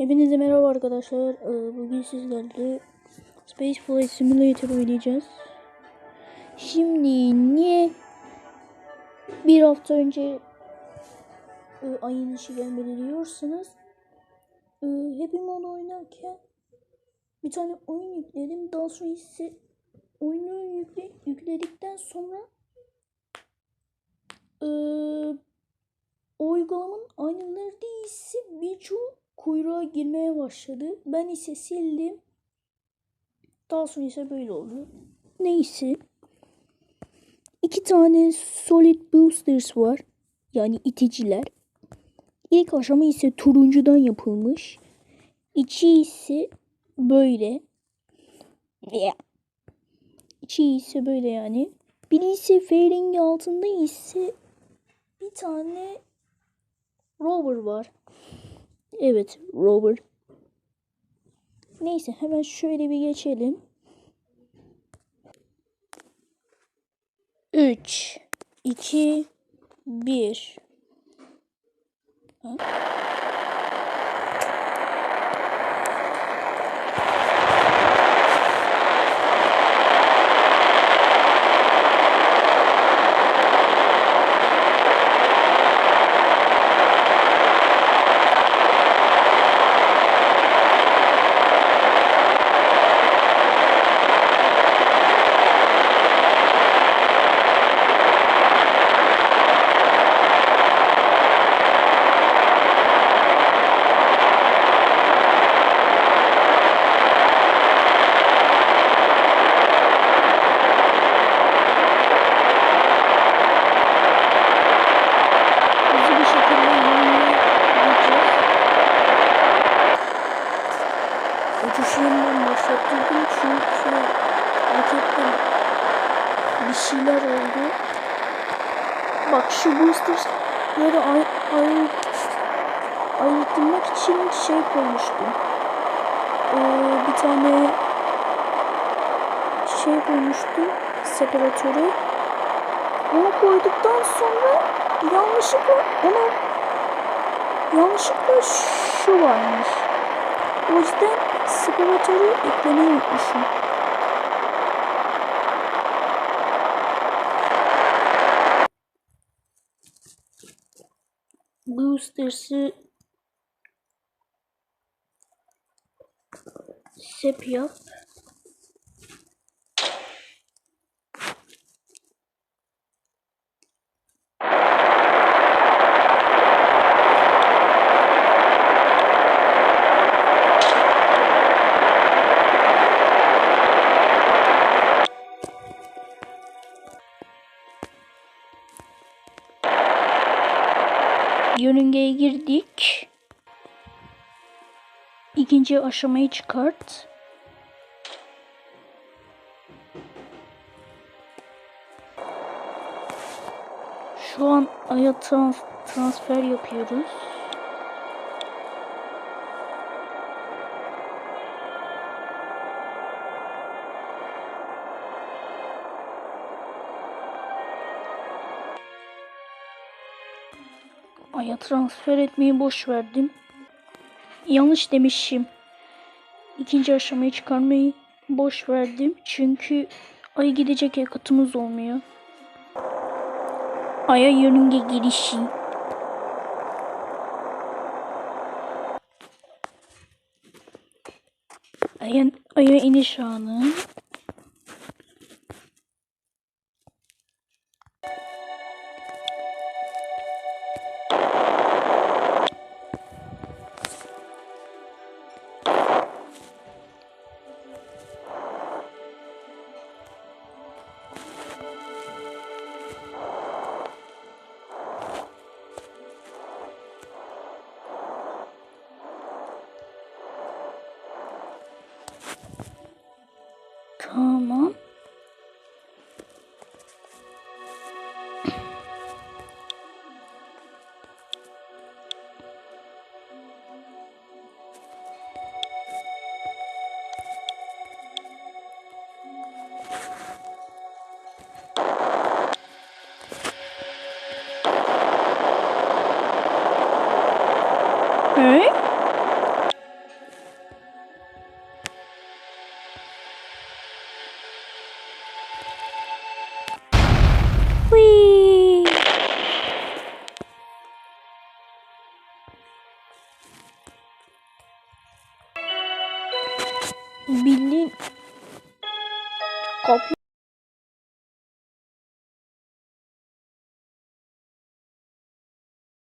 Hepinize merhaba arkadaşlar. Ee, Bugün sizlerle Space Flight Simulator oynayacağız. Şimdi niye bir hafta önce e, ayın işi gelmedi diyorsanız e, hepim onu oynarken bir tane oyun yükledim. Daha sonra ise oyunu yükle, yükledikten sonra e, o uygulamanın aynıları değilse birçoğu kuyruğa girmeye başladı. Ben ise sildim. Daha sonra ise böyle oldu. Neyse. İki tane solid boosters var. Yani iticiler. İlk aşama ise turuncudan yapılmış. İçi ise böyle. İçi ise böyle yani. Biri ise fairing altında ise bir tane rover var. Evet, rover. Neyse hemen şöyle bir geçelim. 3 2 1 yeniden başlattırdım çünkü rokette bir şeyler oldu. Bak şu boosterları ay ay ayırtmak için şey koymuştum. Ee, bir tane şey koymuştum. Separatörü. Onu koyduktan sonra yanlışlıkla ona yanlışlıkla şu varmış. O yüzden separatörü eklemeyi unutmuşum. Boosters'ı sep yap. Yörüngeye girdik. İkinci aşamayı çıkart. Şu an aya trans- transfer yapıyoruz. Aya transfer etmeyi boş verdim. Yanlış demişim. İkinci aşamayı çıkarmayı boş verdim. Çünkü Ay'a gidecek yakıtımız olmuyor. Ay'a yörünge girişi. Ay'a, Ay'a iniş anı. büyük. Bildiğin kapı